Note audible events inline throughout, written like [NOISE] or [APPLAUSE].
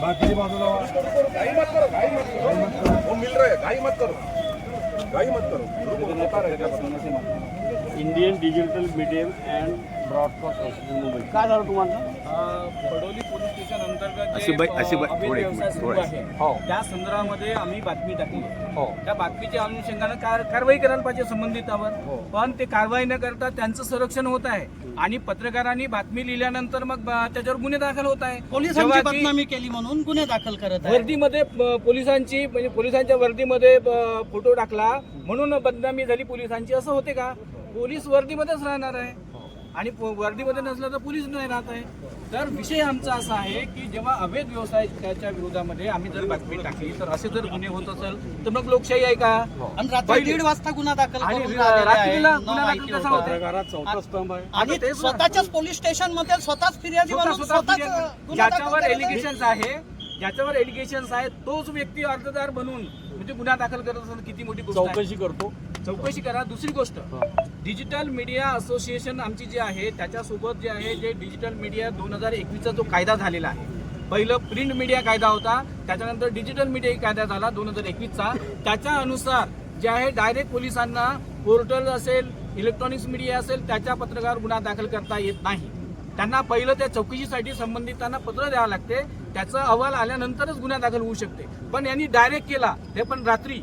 बाजूला व्हा. गाई मत करो गाई मत करो. वो मिल रहे हैं गाई मत करो. गाई मत करो. Indian digital medium and broadcast Mumbai. काय झालं तुम्हाला? पडोली स्टेशन अंतर्गत अशी जे बाई- अशी बाई- अवैध थोडं एक व्यवसाय मिनिट, सुरू थोडं. आहे. हो. त्या संदर्भामध्ये आम्ही बातमी टाकली हो. त्या बातमीच्या अनुषंगानं कार- कारवाई करायला पाहिजे संबंधितावर हो. पण ते कारवाई न करता त्यांचं संरक्षण होत आहे. आणि पत्रकारांनी बातमी लिहिल्यानंतर मग ब- त्याच्यावर गुन्हे दाखल होत आहे. पोलिसांची जेव्हा की बदनामी केली म्हणून गुन्हे दाखल करत आहे. वर्दीमध्ये पोलिसांची म्हणजे पोलिसांच्या वर्दीमध्ये फोटो टाकला. म्हणून बदनामी झाली पोलिसांची. असं होते का? पोलीस वर्दीमध्येच राहणार आहे. आणि वर्दीमध्ये नसलं तर पोलीस नाही राहत आहे तर विषय आमचा असा आहे की जेव्हा अवैध व्यवसायाच्या विरोधामध्ये आम्ही जर बातमी टाकली तर असे जर गुन्हे होत असेल तर मग लोकशाही आहे का आणि रात्री दीड वाजता गुन्हा दाखल आणि करून राहिलेले रात्रीला आहे. न गुन्हा दाखल माहिती कसा होतं. होता? पत्रकारात चौथा स्तंभ आहे आणि आता तेच ना. स्वतःच्याच पोलीस स्टेशनमध्ये स्वतःच फिर्यादी स्वतः- म्हणून स्वतः स्वतःच फिर्याद- गुन्हा दाखल ज्याच्यावर आहे. एलिगेशन्स आहे ज्याच्यावर एलिगेशन्स आहे तोच व्यक्ती अर्जदार बनून म्हणजे गुन्हा दाखल करत असेल किती मोठी गोष्ट आहे. चौकशी करतो चौकशी करा. दुसरी गोष्ट डिजिटल मीडिया असोसिएशन आमची जी आहे त्याच्यासोबत जे आहे जे डिजिटल मीडिया दोन हजार एकवीसचा जो कायदा झालेला आहे. पहिलं प्रिंट मीडिया कायदा होता त्याच्यानंतर डिजिटल मीडिया कायदा झाला दोन हजार एकवीसचा. त्याच्या अनुसार जे आहे डायरेक्ट पोलिसांना पोर्टल असेल इलेक्ट्रॉनिक्स मीडिया असेल त्याच्या पत्रकार गुन्हा दाखल करता येत नाही. त्यांना पहिलं त्या चौकशीसाठी संबंधितांना पत्र द्यावं लागते. त्याचा अहवाल आल्यानंतरच गुन्हा दाखल होऊ शकते. पण यांनी डायरेक्ट केला ते पण रात्री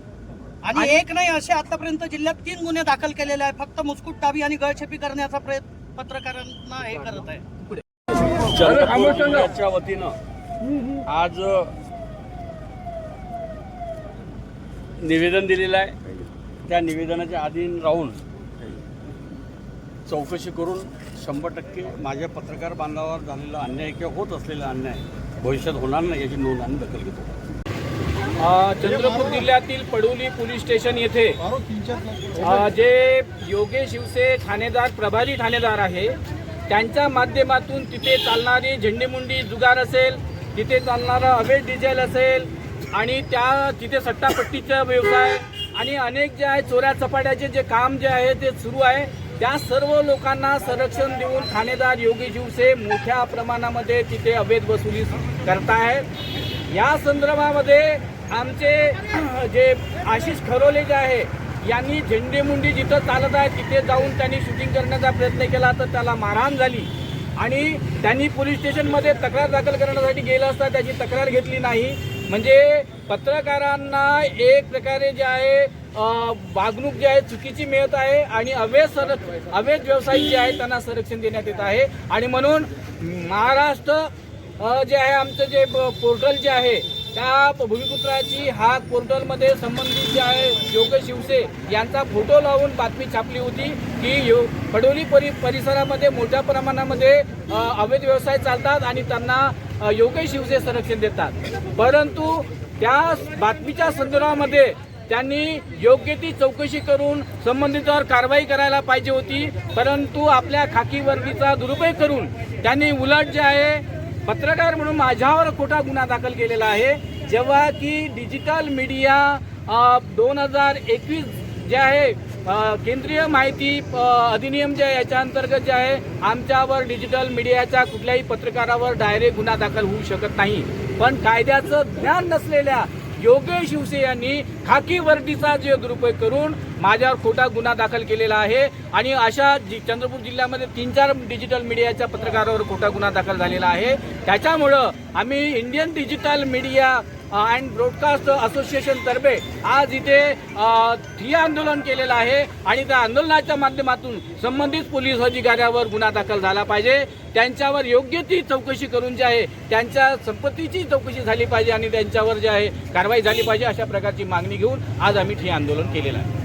आणि एक नाही असे आतापर्यंत जिल्ह्यात तीन गुन्हे दाखल केलेले आहे फक्त मुस्कुट टाबी आणि गळछेपी करण्याचा प्रयत्न पत्रकारांना हे करत आहे. वतीनं. आज निवेदन दिलेलं आहे. त्या निवेदनाच्या अधीन राहून चौकशी करून शंभर टक्के माझ्या पत्रकार बांधावर झालेला अन्याय किंवा होत असलेला अन्याय भविष्यात होणार नाही याची नोंद आणि दखल घेतो. चंद्रपूर जिल्ह्यातील पडोली पोलीस स्टेशन येथे जे योगेश शिवसे ठाणेदार प्रभारी ठाणेदार आहे त्यांच्या माध्यमातून तिथे चालणारी झेंडेमुंडी जुगार असेल तिथे चालणारा अवैध डिझेल असेल आणि त्या तिथे सट्टापट्टीचा व्यवसाय आणि अनेक जे आहे चोऱ्या चपाट्याचे जे काम जे आहे ते सुरू आहे त्या सर्व लोकांना संरक्षण देऊन ठाणेदार योगी शिवसे मोठ्या प्रमाणामध्ये तिथे अवैध वसुली करतायत या संदर्भामध्ये आमचे [CLEARS THROAT] जे आशिष खरोले जे आहे यांनी झेंडेमुंडी जिथं चालत आहे तिथे जाऊन त्यांनी शूटिंग करण्याचा प्रयत्न केला तर त्याला मारहाण झाली. आणि त्यांनी पोलीस स्टेशनमध्ये तक्रार दाखल करण्यासाठी गेलं असता त्याची तक्रार घेतली नाही. म्हणजे पत्रकारांना एक प्रकारे जे आहे वागणूक जी आहे चुकीची मिळत आहे आणि अवैध सर अवैध व्यवसाय जे आहे त्यांना संरक्षण देण्यात येत आहे. आणि म्हणून महाराष्ट्र जे आहे आमचं जे प- पोर्टल जे आहे त्या भूमिपुत्राची हा पोर्टलमध्ये संबंधित जे आहे योगेश शिवसे यांचा फोटो लावून बातमी छापली होती की यो पडोली परि परिसरामध्ये मोठ्या प्रमाणामध्ये अवैध व्यवसाय चालतात आणि त्यांना योग योगेश शिवसे संरक्षण देतात. परंतु त्या बातमीच्या संदर्भामध्ये त्यांनी योग्य ती चौकशी करून संबंधितांवर कारवाई करायला पाहिजे होती. परंतु आपल्या खाकी वर्दीचा दुरुपयोग करून त्यांनी उलट जे आहे पत्रकार म्हणून माझ्यावर खोटा गुन्हा दाखल केलेला आहे. जेव्हा की डिजिटल मीडिया दोन हजार एकवीस जे आहे केंद्रीय माहिती अधिनियम जे आहे याच्या अंतर्गत जे आहे आमच्यावर डिजिटल मीडियाच्या कुठल्याही पत्रकारावर डायरेक्ट गुन्हा दाखल होऊ शकत नाही. पण कायद्याचं ज्ञान नसलेल्या योगेश शिवसे यांनी खाकी वर्दीचा जे दुरुपयोग करून माझ्यावर खोटा गुन्हा दाखल केलेला आहे. आणि अशा जि- चंद्रपूर जिल्ह्यामध्ये तीन चार डिजिटल मीडियाच्या पत्रकारावर खोटा गुन्हा दाखल झालेला आहे. त्याच्यामुळं आम्ही Indian digital media and broadcast असोसिएशनतर्फे आज इथे अ, ठिय्या आंदोलन केलेलं आहे. आणि त्या आंदोलनाच्या माध्यमातून संबंधित पोलीस अधिकाऱ्यावर गुन्हा दाखल झाला पाहिजे. त्यांच्यावर योग्य ती चौकशी करून जी आहे त्यांच्या संपत्तीची चौकशी झाली पाहिजे आणि त्यांच्यावर जे आहे कारवाई झाली पाहिजे अशा प्रकारची मागणी घेऊन आज आम्ही ठिय्या आंदोलन केलेलं आहे.